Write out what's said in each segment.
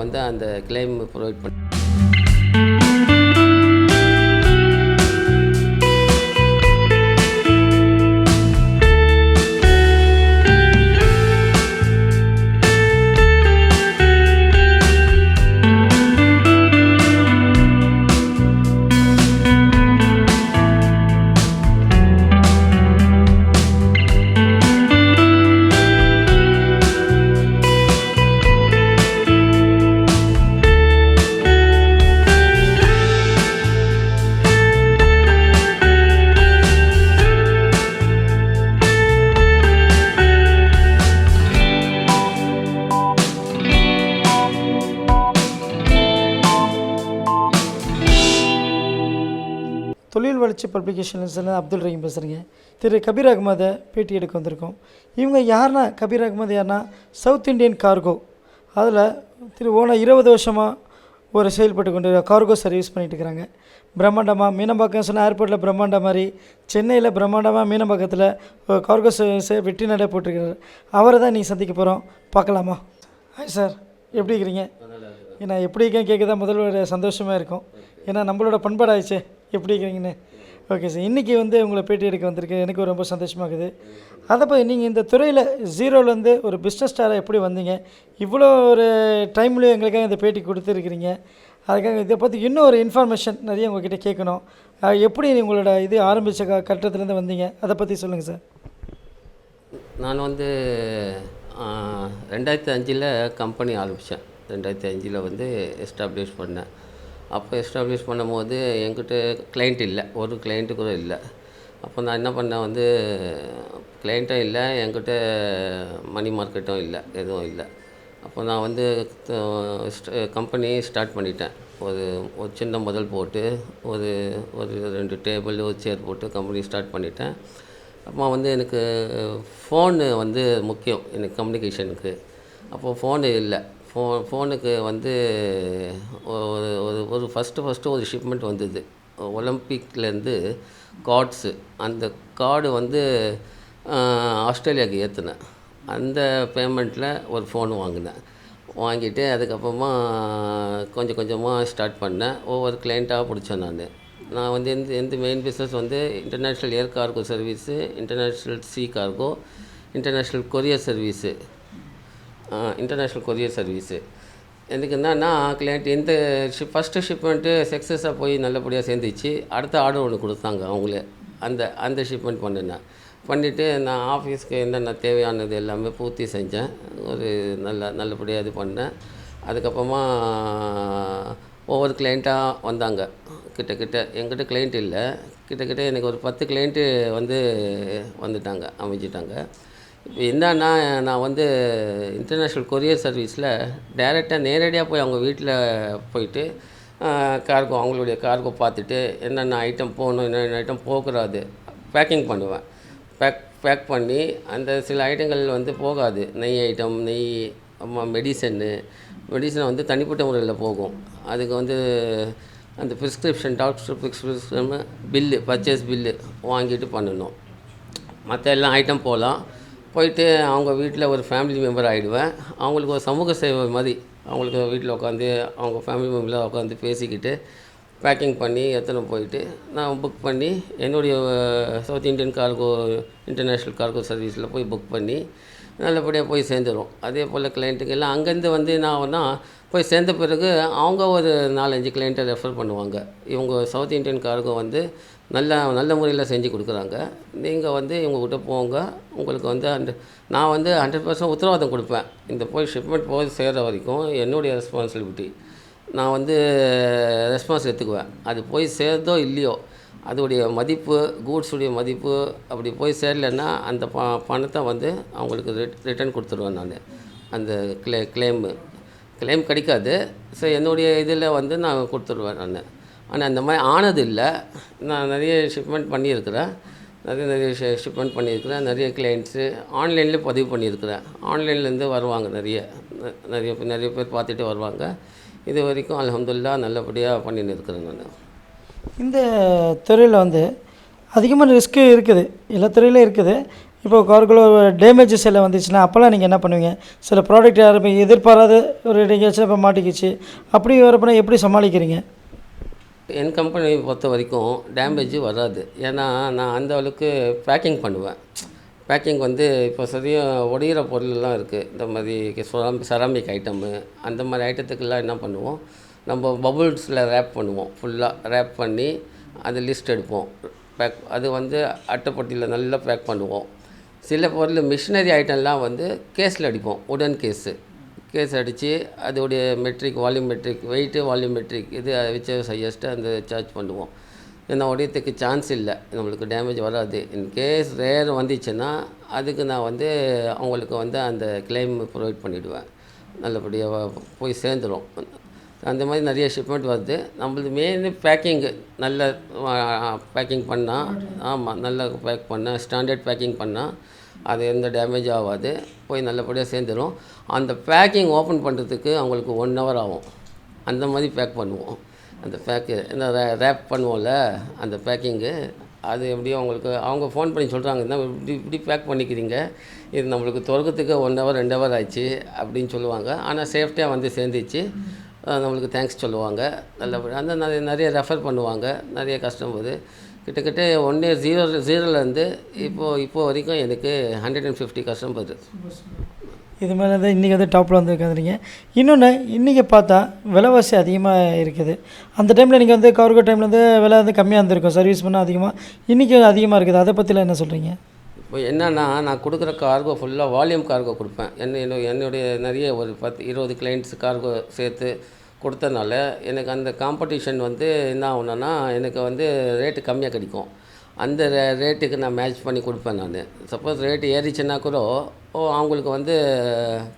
வந்து அந்த claim provide பண்ண தொழில் வளர்ச்சி பப்ளிகேஷன்ஸ்லேருந்து அப்துல் ரஹீம் பேசுகிறேங்க திரு கபீர் அகமதை பேட்டி எடுக்க வந்திருக்கோம். இவங்க யாருன்னா? கபீர் அகமது யாருன்னா? சவுத் இந்தியன் கார்கோ அதில் திரு ஓன இருபது வருஷமாக ஒரு செயல்பட்டு கொண்டு கார்கோ சர்வீஸ் பண்ணிட்டு இருக்கிறாங்க பிரம்மாண்டமாக மீனம்பாக்கம் சொன்ன ஏர்போர்ட்டில் பிரம்மாண்டம் மாதிரி சென்னையில் பிரம்மாண்டமாக மீனம்பாக்கத்தில் கார்கோ சர்வீஸை வெற்றி நடை போட்டிருக்கிறார் அவரை தான் நீங்கள் சந்திக்க போகிறோம் பார்க்கலாமா? ஹாய் சார் எப்படி இருக்கிறீங்க? ஏன்னா எப்படி இருக்கேன் கேட்க தான் முதல்ல ஒரு சந்தோஷமாக இருக்கும். ஏன்னா நம்மளோட பண்பாடாயிடுச்சே. எப்படி இருக்கிறீங்கன்னு? ஓகே சார் இன்றைக்கி வந்து உங்களை பேட்டி எடுக்க வந்திருக்கு. எனக்கு ரொம்ப சந்தோஷமாக இருக்குது. அதை பற்றி நீங்கள் இந்த துறையில் ஜீரோலேருந்து ஒரு பிஸ்னஸ் ஸ்டாராக எப்படி வந்தீங்க? இவ்வளோ ஒரு டைம்லேயும் எங்களுக்காக இந்த பேட்டி கொடுத்துருக்கிறீங்க. அதுக்காக இதை பற்றி இன்னும் ஒரு இன்ஃபர்மேஷன் நிறைய உங்ககிட்ட கேட்கணும். எப்படி உங்களோட இது ஆரம்பித்த க கட்டத்துலேருந்து வந்தீங்க? அதை பற்றி சொல்லுங்கள் சார் நான் வந்து ரெண்டாயிரத்தி அஞ்சில் கம்பெனி ஆரம்பித்தேன் ரெண்டாயிரத்தி அஞ்சில் வந்து எஸ்டாப்ளிஷ் பண்ணேன். அப்போ எஸ்டாப்ளிஷ் பண்ணும்போது என்கிட்ட கிளைண்ட் இல்லை. ஒரு கிளைண்ட்டு கூட இல்லை. அப்போ நான் என்ன பண்ணேன் வந்து கிளைண்ட்டும் இல்லை என்கிட்ட மணி மார்க்கெட்டும் இல்லை எதுவும் இல்லை. அப்போ நான் வந்து கம்பெனி ஸ்டார்ட் பண்ணிட்டேன். ஒரு ஒரு சின்ன முதல் போட்டு ஒரு ஒரு ரெண்டு டேபிள் ஒரு சேர் போட்டு கம்பெனி ஸ்டார்ட் பண்ணிட்டேன். அப்போ வந்து எனக்கு ஃபோனு வந்து முக்கியம் எனக்கு கம்யூனிகேஷனுக்கு அப்போது ஃபோனு இல்லை. ஃபோ ஃபோனுக்கு வந்து ஒரு ஒரு ஒரு ஃபஸ்ட்டு ஃபஸ்ட்டு ஒரு ஷிப்மெண்ட் வந்தது. ஒலிம்பிக்லேருந்து கார்ட்ஸு அந்த கார்டு வந்து ஆஸ்திரேலியாவுக்கு ஏற்றுனேன் அந்த பேமெண்ட்டில் ஒரு ஃபோன் வாங்கினேன். வாங்கிட்டு அதுக்கப்புறமா கொஞ்சம் கொஞ்சமாக ஸ்டார்ட் பண்ணேன். ஒவ்வொரு கிளைண்ட்டாக பிடிச்சேன் நான். நான் வந்து எந்த எந்த மெயின் பிஸ்னஸ் வந்து international air cargo service international sea cargo international courier service international courier service எனக்கு என்னன்னா கிளைண்ட் இந்த ஷிப் ஃபஸ்ட்டு ஷிப்மெண்ட்டு சக்ஸஸாக போய் நல்லபடியாக சேர்ந்துச்சு. அடுத்த ஆர்டர் ஒன்று கொடுத்தாங்க அவங்களே. அந்த அந்த ஷிப்மெண்ட் பண்ணினேன். பண்ணிவிட்டு நான் ஆஃபீஸ்க்கு என்னென்ன தேவையானது எல்லாமே பூர்த்தி செஞ்சேன். ஒரு நல்ல நல்லபடியாக இது பண்ணேன் அதுக்கப்புறமா ஒவ்வொரு கிளைண்ட்டாக வந்தாங்க. கிட்டக்கிட்ட எங்கிட்ட கிளைண்ட் இல்லை. கிட்டக்கிட்ட எனக்கு ஒரு பத்து கிளைண்ட்டு வந்து வந்துட்டாங்க அமைஞ்சிட்டாங்க. இப்போ என்னன்னா நான் வந்து இன்டர்நேஷ்னல் கொரியர் சர்வீஸில் டைரெக்டாக நேரடியாக போய் அவங்க வீட்டில் போயிட்டு கார்கோ அவங்களுடைய கார்கோ பார்த்துட்டு என்னென்ன ஐட்டம் போகணும் என்னென்ன ஐட்டம் போகக்கூடாது பேக்கிங் பண்ணுவேன். பேக் பேக் பண்ணி அந்த சில ஐட்டங்கள் வந்து போகாது. நெய் ஐட்டம் நெய் மெடிசன்னு மெடிசன் வந்து தனிப்பட்ட முறையில் போகும். அதுக்கு வந்து அந்த prescription doctor prescription bill purchase bill வாங்கிட்டு பண்ணணும். மற்ற எல்லாம் ஐட்டம் போகலாம் போயிட்டு அவங்க வீட்டில் ஒரு ஃபேமிலி மெம்பர் ஆகிடுவேன் அவங்களுக்கு ஒரு சமூக சேவை மாதிரி அவங்களுக்கு வீட்டில் உட்காந்து அவங்க ஃபேமிலி மெம்பரில் உட்காந்து பேசிக்கிட்டு பேக்கிங் பண்ணி எத்தனை போயிட்டு நான் புக் பண்ணி என்னுடைய South Indian cargo international cargo சர்வீஸில் போய் புக் பண்ணி நல்லபடியாக போய் சேர்ந்துடும் அதே போல் கிளைண்ட்டுக்கு எல்லாம் அங்கேருந்து வந்து நான் ஆகும்னா போய் சேர்ந்த பிறகு அவங்க ஒரு நாலஞ்சு கிளைண்ட்டை ரெஃபர் பண்ணுவாங்க. இவங்க சவுத் இந்தியன் கார்கோ வந்து நல்ல நல்ல முறையில் செஞ்சு கொடுக்குறாங்க. நீங்கள் வந்து இவங்ககிட்ட போங்க. உங்களுக்கு வந்து அந்த நான் வந்து ஹண்ட்ரட் பர்சன்ட் உத்தரவாதம் கொடுப்பேன். இந்த போய் ஷிப்மெண்ட் போய் சேர்கிற வரைக்கும் என்னுடைய ரெஸ்பான்சிபிலிட்டி நான் வந்து ரெஸ்பான்ஸ் எடுத்துக்குவேன். அது போய் சேர்ந்தோ இல்லையோ அதோடைய மதிப்பு கூட்ஸுடைய மதிப்பு அப்படி போய் சேரலைன்னா அந்த ப பணத்தை வந்து அவங்களுக்கு ரிட் ரிட்டர்ன் கொடுத்துருவேன் நான். அந்த கிளே கிளைமு கிளைம் கிடைக்காது. ஸோ என்னுடைய இதில் வந்து நான் கொடுத்துருவேன் நான். ஆனால் அந்த மாதிரி ஆனது இல்லை. நான் நிறைய ஷிப்மெண்ட் பண்ணியிருக்கிறேன். நிறைய நிறைய ஷிப்மெண்ட் பண்ணியிருக்கிறேன். நிறைய கிளைண்ட்ஸு ஆன்லைன்லேயே பதிவு பண்ணியிருக்கிறேன். ஆன்லைன்லேருந்து வருவாங்க நிறைய. நிறைய பேர் நிறைய பேர் பார்த்துட்டு வருவாங்க. இது வரைக்கும் அலமதுல்லா நல்லபடியாக பண்ணின்னு இருக்கிறேன் நான். இந்த துறையில் வந்து அதிகமான ரிஸ்க்கு இருக்குது. எல்லா துறையிலும் இருக்குது. இப்போ கார்குலோ டேமேஜஸ் சில வந்துச்சுன்னா அப்போல்லாம் நீங்கள் என்ன பண்ணுவீங்க? சில ப்ராடக்ட் யாரும் எதிர்பாராத ஒரு எங்கேயாச்சும் இப்போ மாட்டிக்கிச்சு. அப்படி வரப்போனா எப்படி சமாளிக்கிறீங்க? என் கம்பெனி பொறுத்த வரைக்கும் டேமேஜ் வராது. ஏன்னா நான் அந்த அளவுக்கு பேக்கிங் பண்ணுவேன். பேக்கிங் வந்து இப்போ சரியாக உடையிற பொருள்லாம் இருக்குது இந்த மாதிரி செராமிக் ஐட்டமு அந்த மாதிரி ஐட்டத்துக்கெல்லாம் என்ன பண்ணுவோம்? நம்ம பபுள்ஸில் ரேப் பண்ணுவோம். ஃபுல்லாக ரேப் பண்ணி அது லிஸ்ட் எடுப்போம். பேக் அது வந்து அட்டைப்பட்டியில் நல்லா பேக் பண்ணுவோம். சில பொருள் மிஷினரி ஐட்டம்லாம் வந்து கேஸில் அடிப்போம். உடன் கேஸு கேஸ் அடித்து அதோடைய metric volume metric weight volume metric இது வச்சு ஹையஸ்ட்டு அந்த சார்ஜ் பண்ணுவோம். ஏன்னா உடையத்துக்கு சான்ஸ் இல்லை. நம்மளுக்கு டேமேஜ் வராது. இன் கேஸ் ரேர் வந்துச்சுன்னா அதுக்கு நான் வந்து அவங்களுக்கு வந்து அந்த கிளைம் ப்ரொவைட் பண்ணிவிடுவேன் நல்லபடியாக போய் சேர்ந்துடும் அந்த மாதிரி நிறைய ஷிப்மெண்ட் வருது. நம்மளது மெயின் பேக்கிங்கு நல்ல பேக்கிங் பண்ணால் ஆமாம் நல்லா பேக் பண்ணால் ஸ்டாண்டர்ட் பேக்கிங் பண்ணால் அது எந்த டேமேஜ் ஆகாது. போய் நல்லபடியாக சேர்ந்துடும் அந்த பேக்கிங் ஓப்பன் பண்ணுறதுக்கு அவங்களுக்கு ஒன் ஹவர் ஆகும். அந்த மாதிரி பேக் பண்ணுவோம். அந்த பேக்கு இந்த ரேப் பண்ணுவோம்ல அந்த பேக்கிங்கு அது எப்படியும் அவங்களுக்கு அவங்க ஃபோன் பண்ணி சொல்கிறாங்க என்ன இப்படி இப்படி பேக் பண்ணிக்கிறீங்க? இது நம்மளுக்கு திறக்கிறதுக்கு ஒன் ஹவர் ரெண்டு ஹவர் ஆச்சு அப்படின்னு சொல்லுவாங்க. ஆனால் சேஃப்டியாக வந்து சேர்ந்துச்சு. நம்மளுக்கு தேங்க்ஸ் சொல்லுவாங்க. நல்லபடியாக அந்த நிறைய நிறைய ரெஃபர் பண்ணுவாங்க. நிறைய கஸ்டமர் கிட்டத்தட்ட ஒன் இயர் ஜீரோ ஜீரோலேருந்து இப்போது இப்போ வரைக்கும் எனக்கு ஹண்ட்ரட் அண்ட் ஃபிஃப்டி கஸ்டமர் இது மேலே தான் இன்றைக்கி வந்து டாப்பில் வந்து இன்னொன்று இன்றைக்கி பார்த்தா விலைவாசி அதிகமாக இருக்குது. அந்த டைமில் நீங்கள் வந்து கார்கோ டைமில் வந்து விலை வந்து கம்மியாக இருந்திருக்கும். சர்வீஸ் பண்ணால் அதிகமாக இன்றைக்கி அதிகமாக இருக்குது. அதை பற்றிலாம் என்ன சொல்கிறீங்க இப்போ என்னன்னா நான் கொடுக்குற கார்கோ ஃபுல்லாக வால்யூம் கார்கோ கொடுப்பேன். என்ன என்ன- என்னுடைய நிறைய ஒரு பத்து இருபது கிளைண்ட்ஸ் கார்கோ சேர்த்து கொடுத்தனால எனக்கு அந்த காம்படிஷன் வந்து என்ன ஆகுனா எனக்கு வந்து ரேட்டு கம்மியாக கிடைக்கும். அந்த ரே- ரேட்டுக்கு நான் மேட்ச் பண்ணி கொடுப்பேன் நான். சப்போஸ் ரேட்டு ஏறிச்சுன்னா கூட ஓ அவங்களுக்கு வந்து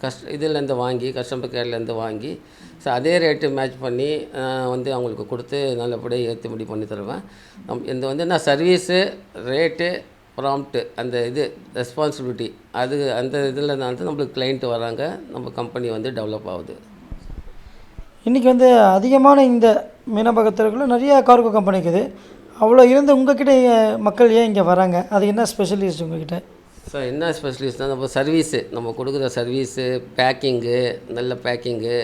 கஷ்ட இதுலேருந்து வாங்கி கஸ்டமர் கேர்லேருந்து வாங்கி ஸோ அதே ரேட்டு மேட்ச் பண்ணி வந்து அவங்களுக்கு கொடுத்து நல்லபடியாக ஏற்றுமடி பண்ணி தருவேன். நம் இந்த வந்து நான் சர்வீஸு ரேட்டு ப்ராம்ப்ட்டு அந்த இது ரெஸ்பான்சிபிலிட்டி அது அந்த இதில் வந்து நம்மளுக்கு கிளைண்ட்டு வராங்க நம்ம கம்பெனி வந்து டெவலப் ஆகுது. இன்றைக்கி வந்து அதிகமான இந்த மீனம்பகத்திற்குள்ள நிறைய கார்கோ கம்பெனி இருக்குது. அவ்வளோ இருந்து உங்ககிட்ட மக்கள் ஏன் இங்கே வராங்க? அது என்ன ஸ்பெஷலிஸ்ட் உங்ககிட்ட? ஸோ என்ன ஸ்பெஷலிஸ்ட்னா நம்ம சர்வீஸு நம்ம கொடுக்குற சர்வீஸு பேக்கிங்கு நல்ல பேக்கிங்கு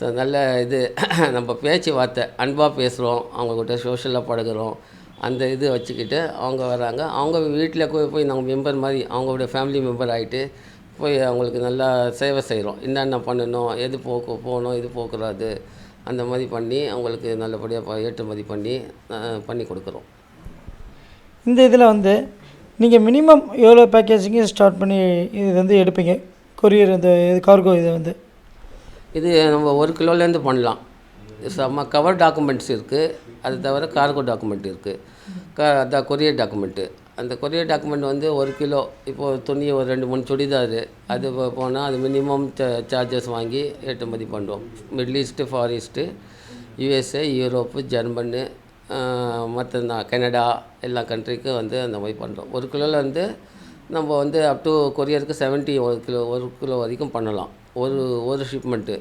ஸோ நல்ல இது நம்ம பேச்சு வார்த்தை அன்பாக பேசுகிறோம் அவங்கக்கிட்ட சோஷியலாக பழகிறோம் அந்த இது வச்சுக்கிட்டு அவங்க வராங்க. அவங்க வீட்டில் போய் போய் நாங்கள் மெம்பர் மாதிரி அவங்களுடைய ஃபேமிலி மெம்பர் ஆகிட்டு போய் அவங்களுக்கு நல்லா சேவை செய்கிறோம். என்னென்ன பண்ணணும் எது போக்கு போகணும் எது போகக்கூடாது அந்த மாதிரி பண்ணி அவங்களுக்கு நல்லபடியாக ஏற்றுமதி பண்ணி பண்ணி கொடுக்குறோம். இந்த இதில் வந்து நீங்கள் மினிமம் எவ்வளோ பேக்கேஜிங்க ஸ்டார்ட் பண்ணி இது வந்து எடுப்பீங்க? கொரியர் இந்த இது கார்கோ இது வந்து. இது நம்ம ஒரு கிலோலேருந்து பண்ணலாம். நம்ம கவர் டாக்குமெண்ட்ஸ் இருக்குது அது தவிர கார்கோ டாக்குமெண்ட் இருக்குது க அதான் கொரியர் டாக்குமெண்ட்டு. அந்த கொரியர் டாக்குமெண்ட் வந்து ஒரு கிலோ. இப்போது துணி ஒரு ரெண்டு மூணு சுடிதார். அது போனால் அது மினிமம் சார்ஜஸ் வாங்கி ஏற்றுமதி பண்ணுவோம் middle east far east USA Europe Germany மற்ற கனடா எல்லா கண்ட்ரிக்கும் வந்து அந்த மாதிரி பண்ணுறோம் ஒரு கிலோவில் வந்து நம்ம வந்து அப் டு கொரியருக்கு 70 ஒரு கிலோ ஒரு கிலோ வரைக்கும் பண்ணலாம். ஒரு ஒரு ஷிப்மெண்ட்டு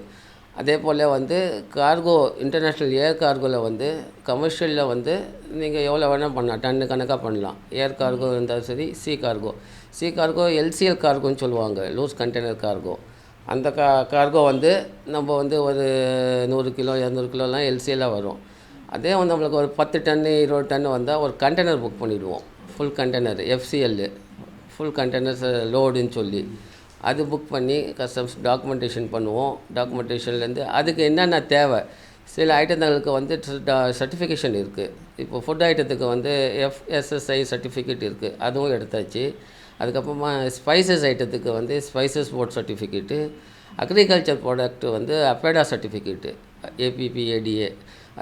அதே போல் வந்து கார்கோ இன்டர்நேஷ்னல் ஏர் கார்கோவில் வந்து கமர்ஷியலில் வந்து நீங்கள் எவ்வளோ வேணால் பண்ணலாம். டன்னு கணக்காக பண்ணலாம். ஏர் கார்கோ இருந்தாலும் சரி sea cargo sea cargo LCL கார்கோன்னு சொல்லுவாங்க. லூஸ் கண்டெய்னர் கார்கோ அந்த கா கார்கோ வந்து நம்ம வந்து ஒரு நூறு கிலோ இரநூறு கிலோலாம் எல்சிஎல்லாக வரும். அதே வந்து நம்மளுக்கு ஒரு பத்து டன்னு இருபது டன்னு வந்தால் ஒரு கண்டெய்னர் புக் பண்ணிவிடுவோம் full container FCL full containers லோடுன்னு சொல்லி. அது புக் பண்ணி கஸ்டம்ஸ் டாக்குமெண்டேஷன் பண்ணுவோம். டாக்குமெண்டேஷன்லேருந்து அதுக்கு என்னென்ன தேவை? சில ஐட்டங்களுக்கு வந்து சர்டிஃபிகேஷன் இருக்குது இப்போ ஃபுட் ஐட்டத்துக்கு வந்து எஃப்எஸ்எஸ்ஐ சர்டிஃபிகேட் இருக்குது அதுவும் எடுத்தாச்சு. அதுக்கப்புறமா ஸ்பைசஸ் ஐட்டத்துக்கு வந்து spices board certificate agriculture product வந்து அப்பேடா சர்டிஃபிகேட்டு ஏபிபிஏடிஏ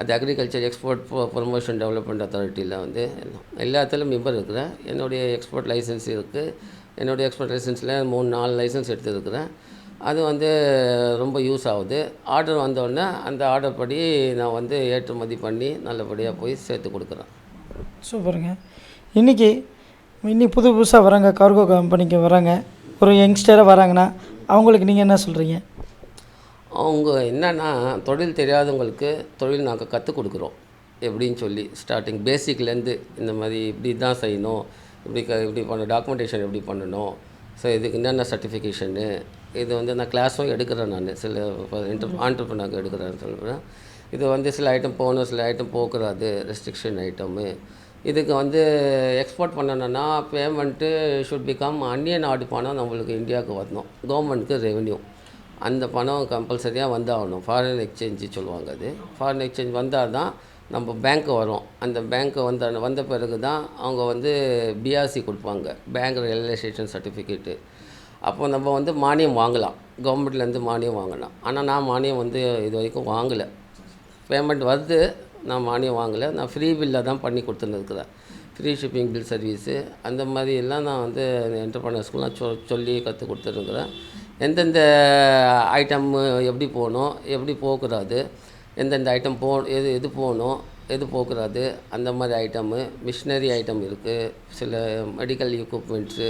அது அக்ரிகல்ச்சர் எக்ஸ்போர்ட் ப்ரொமோஷன் டெவலப்மெண்ட் அத்தாரிட்டியில் வந்து எல்லாம் எல்லாத்துலேயும் மெம்பர் இருக்கிறேன். என்னுடைய எக்ஸ்போர்ட் லைசன்ஸ் இருக்குது என்னுடைய எக்ஸ்போர்ட் லைசன்ஸில் மூணு நாலு லைசன்ஸ் எடுத்துருக்கிறேன். அது வந்து ரொம்ப யூஸ் ஆகுது. ஆர்டர் வந்தோடனே அந்த ஆர்டர் படி நான் வந்து ஏற்றுமதி பண்ணி நல்லபடியாக போய் சேர்த்து கொடுக்குறேன். சூப்பருங்க. இன்றைக்கி இன்னி புது புதுசாக வராங்க கார்கோ கம்பெனிக்கு வராங்க. ஒரு யங்ஸ்டராக வராங்கன்னா அவங்களுக்கு நீங்கள் என்ன சொல்கிறீங்க அவங்க என்னன்னா தொழில் தெரியாதவங்களுக்கு தொழில் நாங்கள் கற்றுக் கொடுக்குறோம். எப்படின்னு சொல்லி ஸ்டார்டிங் பேசிக்லேருந்து இந்த மாதிரி இப்படி தான் செய்யணும். இப்படி க இப்படி பண்ண டாக்குமெண்டேஷன் எப்படி பண்ணணும்? ஸோ இதுக்கு என்னென்ன சர்டிஃபிகேஷனு இது வந்து நான் கிளாஸும் எடுக்கிறேன் நான். சில இன்டர் ஆண்டர்பனாக்கு எடுக்கிறேன்னு சொல்கிறேன் இது வந்து சில ஐட்டம் போகணும் சில ஐட்டம் போகக்கூடாது ரெஸ்ட்ரிக்ஷன் ஐட்டமு இதுக்கு வந்து எக்ஸ்போர்ட் பண்ணணும்னா பேமெண்ட்டு ஷுட் பிகம் அந்நியன் நாடு பணம் நம்மளுக்கு இந்தியாவுக்கு வரணும். கவர்மெண்ட்டுக்கு ரெவென்யூ அந்த பணம் கம்பல்சரியாக வந்தாகணும். ஃபாரின் எக்ஸ்சேஞ்சு சொல்லுவாங்க அது. ஃபாரின் எக்ஸ்சேஞ்ச் வந்தால் தான் நம்ம பேங்க்கு வரும். அந்த பேங்க்கு வந்த வந்த பிறகு தான் அவங்க வந்து பிஆர்சி கொடுப்பாங்க. பேங்க் ரியலைசேஷன் சர்டிஃபிகேட்டு அப்போ நம்ம வந்து மானியம் வாங்கலாம். கவர்மெண்ட்லேருந்து மானியம் வாங்கலாம். ஆனால் நான் மானியம் வந்து இது வரைக்கும் வாங்கலை. பேமெண்ட் வருது. நான் மானியம் வாங்கலை. நான் ஃப்ரீ பில்லில் தான் பண்ணி கொடுத்துருந்துருக்குறேன் இருக்கிறேன் ஃப்ரீ ஷிப்பிங் பில் சர்வீஸு அந்த மாதிரி எல்லாம் நான் வந்து என்டர்பிரனர்ஸ்க்குலாம் சொ சொல்லி கற்றுக் கொடுத்துருக்குறேன். எந்தெந்த ஐட்டம் எப்படி போகணும் எப்படி போகக்கூடாது எந்தெந்த ஐட்டம் போ எது எது போகணும் எது போகக்கூடாது அந்த மாதிரி ஐட்டமு மிஷினரி ஐட்டம் இருக்குது சில மெடிக்கல் எக்யூப்மெண்ட்ஸு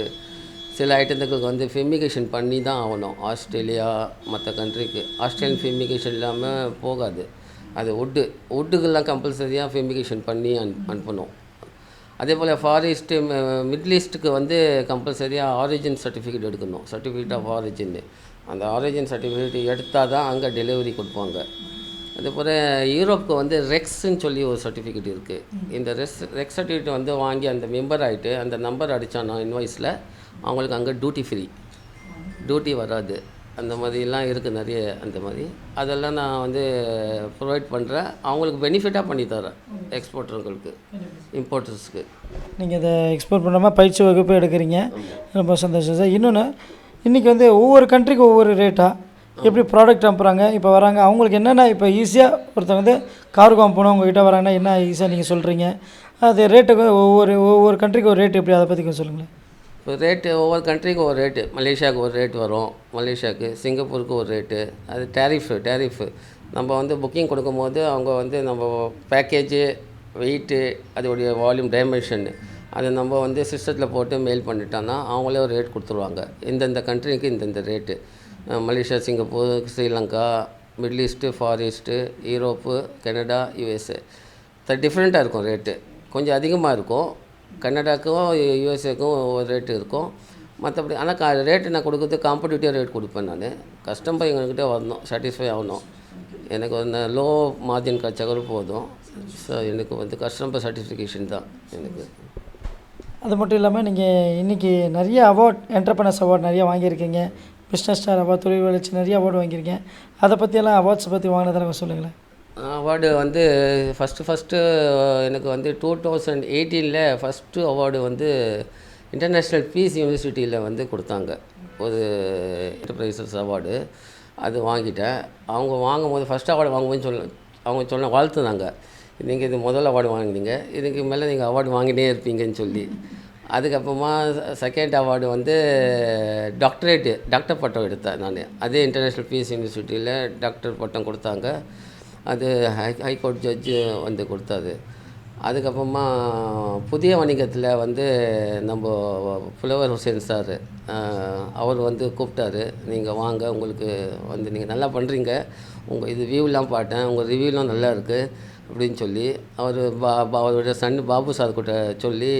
சில ஐட்டத்துக்கு வந்து ஃபிமிகேஷன் பண்ணி தான் ஆகணும். ஆஸ்திரேலியா மற்ற கண்ட்ரிக்கு ஆஸ்திரேலியன் ஃபிமிகேஷன் இல்லாமல் போகாது. அது வுட்டு வுட்டுக்கெல்லாம் கம்பல்சரியாக ஃபிமிகேஷன் பண்ணி அன் அனுப்பணும். அதே போல் ஃபாரிஸ்ட்டு மிடில் ஈஸ்ட்டுக்கு வந்து கம்பல்சரியாக ஆரிஜின் சர்டிஃபிகேட் எடுக்கணும். சர்டிஃபிகேட் ஆஃப் ஆரிஜின்னு அந்த ஆரிஜின் சர்டிஃபிகேட் எடுத்தால் தான் அங்கே டெலிவரி கொடுப்பாங்க. அதுபோல் யூரோப்புக்கு வந்து ரெக்ஸ்ன்னு சொல்லி ஒரு சர்டிஃபிகேட் இருக்குது இந்த ரெஸ் ரெக்ஸ் சர்டிஃபிகேட் வந்து வாங்கி அந்த மெம்பர் ஆகிட்டு அந்த நம்பர் அடித்தானோ இன்வாய்ஸில் அவங்களுக்கு அங்கே டியூட்டி ஃப்ரீ டியூட்டி வராது. அந்த மாதிரிலாம் இருக்குது நிறைய அந்த மாதிரி. அதெல்லாம் நான் வந்து ப்ரொவைட் பண்ணுறேன் அவங்களுக்கு பெனிஃபிட்டாக பண்ணி தரேன் எக்ஸ்போர்ட்டருங்களுக்கு இம்போர்ட்டர்ஸ்க்கு நீங்கள் இதை எக்ஸ்போர்ட் பண்ணாமல் பயிற்சி வகுப்பு எடுக்கிறீங்க. ரொம்ப சந்தோஷம் சார். இன்னொன்று இன்றைக்கி வந்து ஒவ்வொரு கண்ட்ரிக்கு ஒவ்வொரு ரேட்டாக எப்படி ப்ராடக்ட் அனுப்புகிறாங்க இப்போ வராங்க அவங்களுக்கு என்னென்ன இப்போ ஈஸியாக ஒருத்தவங்க வந்து கார்கோ அனுப்பணும் உங்ககிட்ட வராங்கன்னா என்ன ஈஸியாக நீங்கள் சொல்கிறீங்க அது ரேட்டுக்கு ஒவ்வொரு ஒவ்வொரு கண்ட்ரிக்கு ஒரு ரேட் எப்படி? அதை பற்றி கொஞ்சம் சொல்லுங்களேன். இப்போ ரேட்டு ஒவ்வொரு கண்ட்ரிக்கு ஒரு ரேட்டு மலேசியாவுக்கு ஒரு ரேட் வரும் மலேசியாவுக்கு சிங்கப்பூருக்கு ஒரு ரேட்டு அது டேரிஃபு டேரிஃபு நம்ம வந்து புக்கிங் கொடுக்கும்போது அவங்க வந்து நம்ம பேக்கேஜு வெயிட்டு அதோடைய வால்யூம் டைமென்ஷன் அதை நம்ம வந்து சிஸ்டத்தில் போட்டு மெயில் பண்ணிட்டோன்னா அவங்களே ஒரு ரேட் கொடுத்துருவாங்க. இந்தந்த கண்ட்ரிக்கு இந்தந்த rate Malaysia Singapore Sri Lanka middle east far east Europe Canada USA. டிஃப்ரெண்ட்டாக இருக்கும் ரேட்டு. கொஞ்சம் அதிகமாக இருக்கும். கனடாக்கும் யூஎஸ்ஏக்கும் ஒரு ரேட்டு இருக்கும். மற்றபடி ஆனால் கா ரேட்டு நான் கொடுக்குறது காம்படிட்டிவ் ரேட் கொடுப்பேன் நான். கஸ்டமர் எங்ககிட்ட வரணும் சாட்டிஸ்ஃபை ஆகணும். எனக்கு வந்து லோ மார்ஜின் கிடச்சா கூட போதும். ஸோ எனக்கு வந்து கஸ்டமர் சர்டிஃபிகேஷன் தான் எனக்கு. அது மட்டும் இல்லாமல் நீங்கள் இன்றைக்கி நிறைய அவார்ட் என்டர்பிரனர்ஸ் அவார்ட் நிறைய வாங்கியிருக்கீங்க. பிஸ்னஸ் ஸ்டார் அவார்ட் தொழில் வளர்ச்சி நிறைய அவார்டு வாங்கியிருக்கேன். அதை பற்றியெல்லாம் அவார்ட்ஸை பற்றி வாங்கினதெல்லாம் சொல்லுங்களேன். அவார்டு வந்து ஃபஸ்ட்டு ஃபஸ்ட்டு எனக்கு வந்து டூ தௌசண்ட் எயிட்டீனில் ஃபஸ்ட்டு அவார்டு வந்து இன்டர்நேஷ்னல் பீஸ் யூனிவர்சிட்டியில் வந்து கொடுத்தாங்க. ஒரு என்டர்பிரைசஸ் அவார்டு அது வாங்கிட்டேன். அவங்க வாங்கும்போது ஃபஸ்ட் அவார்டு வாங்கும்போது சொல்ல அவங்க சொன்ன வாழ்த்துனாங்க நீங்கள் இது முதல் அவார்டு வாங்கினீங்க. இதுக்கு மேலே நீங்கள் அவார்டு வாங்கினே இருப்பீங்கன்னு சொல்லி. அதுக்கப்புறமா செகண்ட் அவார்டு வந்து டாக்டரேட்டு டாக்டர் பட்டம் எடுத்தேன் நான். அதே இன்டர்நேஷ்னல் பீஸ் யூனிவர்சிட்டியில் டாக்டர் பட்டம் கொடுத்தாங்க. அது ஹை ஹைகோர்ட் ஜட்ஜு வந்து கொடுத்தாரு அதுக்கப்புறமா புதிய வணிகத்தில் வந்து நம்ம புலவர் ஹுசேன் சார் அவர் வந்து கூப்பிட்டாரு. நீங்கள் வாங்க உங்களுக்கு வந்து நீங்கள் நல்லா பண்ணுறீங்க உங்கள் இது வியூலாம் பார்த்தேன். உங்கள் ரிவ்யூலாம் நல்லா இருக்குது அப்படின்னு சொல்லி அவர் பா பா- அவரோட சன் பாபு சார் கிட்ட சொல்லி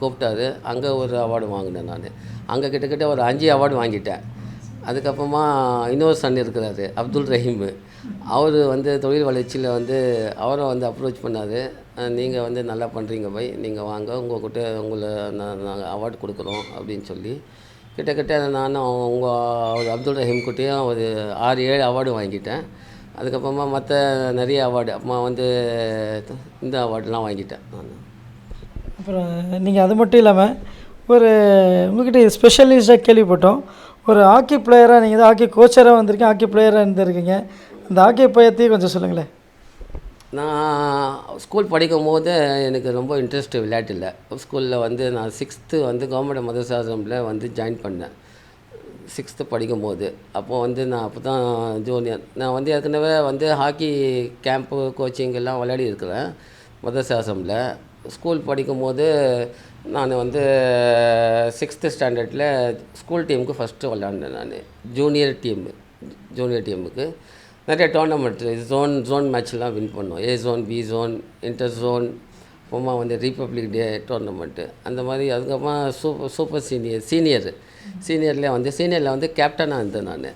கூப்பிட்டாரு. அங்கே ஒரு அவார்டு வாங்கினேன் நான். அங்கே கிட்டத்தட்ட ஒரு அஞ்சு அவார்டு வாங்கிட்டேன். அதுக்கப்புறமா இன்னொரு சன் இருக்கிறாரு அப்துல் ரஹீம். அவர் வந்து தொழில் வளர்ச்சியில் வந்து அவரை வந்து அப்ரோச் பண்ணார். நீங்கள் வந்து நல்லா பண்ணுறீங்க பை நீங்கள் வாங்க உங்கள்கிட்ட உங்களை நான் நாங்கள் அவார்டு கொடுக்குறோம் அப்படின்னு சொல்லி. கிட்டத்தட்ட நானும் உங்கள் அவர் அப்துல் ரஹீம் கிட்டேயும் ஒரு ஆறு ஏழு அவார்டு வாங்கிட்டேன். அதுக்கப்புறமா மற்ற நிறைய அவார்டு அப்புறமா வந்து இந்த அவார்டுலாம் வாங்கிட்டேன் நான். அப்புறம் நீங்கள் அது மட்டும் இல்லாமல் ஒரு உங்கள்கிட்ட ஸ்பெஷலிஸ்டாக கேள்விப்பட்டோம். ஒரு ஹாக்கி பிளேயராக நீங்கள் தான் ஹாக்கி கோச்சராக வந்திருக்கீங்க ஹாக்கி பிளேயராக இருந்திருக்கீங்க. அந்த ஹாக்கி பயத்தையும் கொஞ்சம் சொல்லுங்களேன். நான் ஸ்கூல் படிக்கும் போது எனக்கு ரொம்ப இன்ட்ரெஸ்ட் விளையாட்டில் ஸ்கூலில் வந்து நான் சிக்ஸ்த்து வந்து கவர்மெண்ட் மதசாசமில் வந்து ஜாயின் பண்ணேன். சிக்ஸ்த்து படிக்கும் போது அப்போது வந்து நான் அப்போ தான் ஜூனியர் நான் வந்து ஏற்கனவே வந்து ஹாக்கி கேம்ப்பு கோச்சிங் எல்லாம் விளையாடி இருக்கிறேன் மதசாசமில் ஸ்கூல் படிக்கும்போது நான் வந்து சிக்ஸ்த்து ஸ்டாண்டர்டில் ஸ்கூல் டீமுக்கு ஃபஸ்ட்டு விளாண்டேன் நான். ஜூனியர் டீம் ஜூனியர் டீமுக்கு நிறைய டோர்னமெண்ட் ஜோன் ஜோன் மேட்ச்லாம் வின் பண்ணோம். A zone B zone inter zone அப்புறமா வந்து ரிப்பப்ளிக் டே டோர்னமெண்ட்டு அந்த மாதிரி அதுக்கப்புறமா சூப்பர் சூப்பர் சீனியர் சீனியர் சீனியரில் வந்து சீனியரில் வந்து கேப்டனாக இருந்தேன் நான்.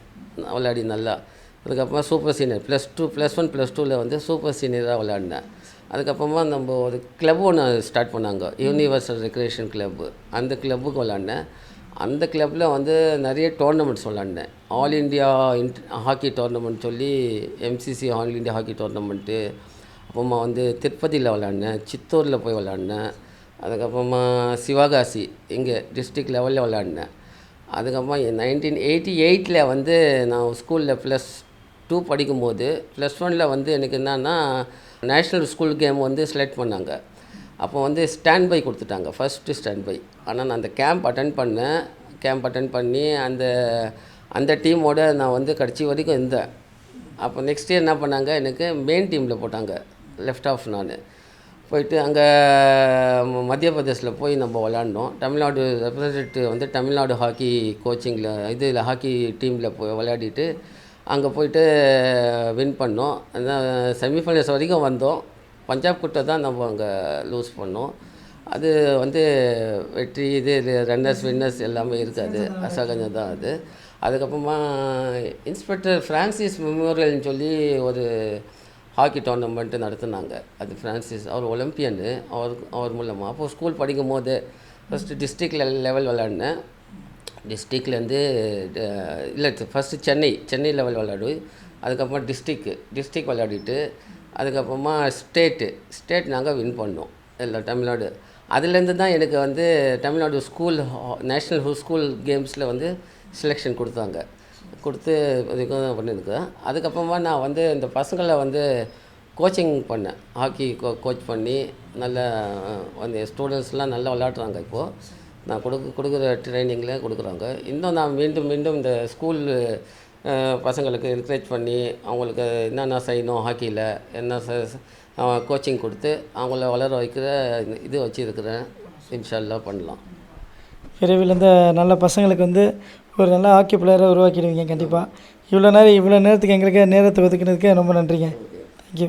விளையாடி நல்லா. அதுக்கப்புறமா super senior plus two plus one plus டூவில் வந்து சூப்பர் சீனியராக விளையாடினேன் அதுக்கப்புறமா நம்ம ஒரு கிளப் ஒன்று ஸ்டார்ட் பண்ணாங்க. யூனிவர்சல் ரெக்ரேஷன் கிளப்பு அந்த கிளப்புக்கு விளாண்டேன் அந்த கிளப்பில் வந்து நிறைய டோர்னமெண்ட்ஸ் விளாண்டேன் ஆல் இண்டியா இன்ட் ஹாக்கி டோர்னமெண்ட் சொல்லி MCC all India hockey tournament அப்புறமா வந்து திருப்பதியில் விளாண்டேன் சித்தூரில் போய் விளாண்டேன் அதுக்கப்புறமா சிவகாசி இங்கே டிஸ்ட்ரிக்ட் லெவலில் விளாண்டேன் அதுக்கப்புறமா நைன்டீன் எயிட்டி எயிட்டில் வந்து நான் ஸ்கூலில் ப்ளஸ் டூ படிக்கும்போது ப்ளஸ் ஒனில் வந்து எனக்கு என்னென்னா நேஷ்னல் ஸ்கூல் கேம் வந்து செலக்ட் பண்ணாங்க. அப்போ வந்து ஸ்டாண்ட் பை கொடுத்துட்டாங்க. First stand by. ஆனால் நான் அந்த கேம்ப் அட்டன் பண்ணேன். கேம்ப் அட்டன் பண்ணி அந்த அந்த டீமோட நான் வந்து கடைசி வரைக்கும் இருந்தேன். அப்போ நெக்ஸ்ட் இயர் என்ன பண்ணாங்க? எனக்கு மெயின் டீமில் போட்டாங்க. லெஃப்ட் ஆஃப் நான். போயிட்டு அங்கே மத்திய பிரதேசில் போய் நம்ம விளாண்டோம் தமிழ்நாடு ரெப்ரசன்டேட்டிவ் வந்து தமிழ்நாடு ஹாக்கி கோச்சிங்கில் இதில் ஹாக்கி டீமில் போய் விளையாடிட்டு அங்கே போயிட்டு வின் பண்ணோம். அதான் செமிஃபைனல்ஸ் வரைக்கும் வந்தோம். பஞ்சாப் கிட்ட தான் நம்ம அங்கே லூஸ் பண்ணோம். அது வந்து வெற்றி இது ரன்னர்ஸ் வின்னர்ஸ் எல்லாமே இருக்காது. அசகஞ்சம் தான் அது. அதுக்கப்புறமா இன்ஸ்பெக்டர் ஃப்ரான்சிஸ் மெமோரியல்னு சொல்லி ஒரு ஹாக்கி டோர்னமெண்ட்டு நடத்துனாங்க. அது ஃப்ரான்சிஸ் அவர் ஒலிம்பியனு அவர் அவர் மூலமாக அப்போது ஸ்கூல் படிக்கும் போது ஃபஸ்ட்டு டிஸ்ட்ரிக்ட் லெவல் விளாடினேன் டிஸ்ட்ரிக்ட்லேருந்து இல்லை ஃபஸ்ட்டு சென்னை சென்னை லெவல் விளையாடு. அதுக்கப்புறமா டிஸ்ட்ரிக்கு டிஸ்ட்ரிக் விளையாடிட்டு அதுக்கப்புறமா ஸ்டேட்டு ஸ்டேட் நாங்கள் வின் பண்ணோம். இல்லை தமிழ்நாடு. அதுலேருந்து தான் எனக்கு வந்து தமிழ்நாடு ஸ்கூல் நேஷ்னல் ஸ்கூல் கேம்ஸில் வந்து செலெக்ஷன் கொடுத்தாங்க. கொடுத்து இதுக்கும் பண்ணியிருக்கேன். அதுக்கப்புறமா நான் வந்து இந்த பசங்களை வந்து கோச்சிங் பண்ணேன். ஹாக்கி கோ கோச் பண்ணி நல்ல அந்த ஸ்டூடெண்ட்ஸ்லாம் நல்லா விளையாடுறாங்க இப்போது நான் கொடுக்க கொடுக்குற ட்ரைனிங்கில் கொடுக்குறாங்க. இன்னும் நான் மீண்டும் மீண்டும் இந்த ஸ்கூல் பசங்களுக்கு என்கரேஜ் பண்ணி அவங்களுக்கு என்னென்ன செய்யணும் ஹாக்கியில் என்ன கோச்சிங் கொடுத்து அவங்கள வளர வைக்கிற இது வச்சுருக்கிறேன். இன்ஷால்லா பண்ணலாம். விரைவில் இந்த நல்ல பசங்களுக்கு வந்து ஒரு நல்ல ஹாக்கி பிளேயரை உருவாக்கிடுவீங்க கண்டிப்பாக இவ்வளோ நேரம் இவ்வளோ நேரத்துக்கு எங்களுக்கு நேரத்தை ஒதுக்கினதுக்கு ரொம்ப நன்றிங்க. தேங்க்யூ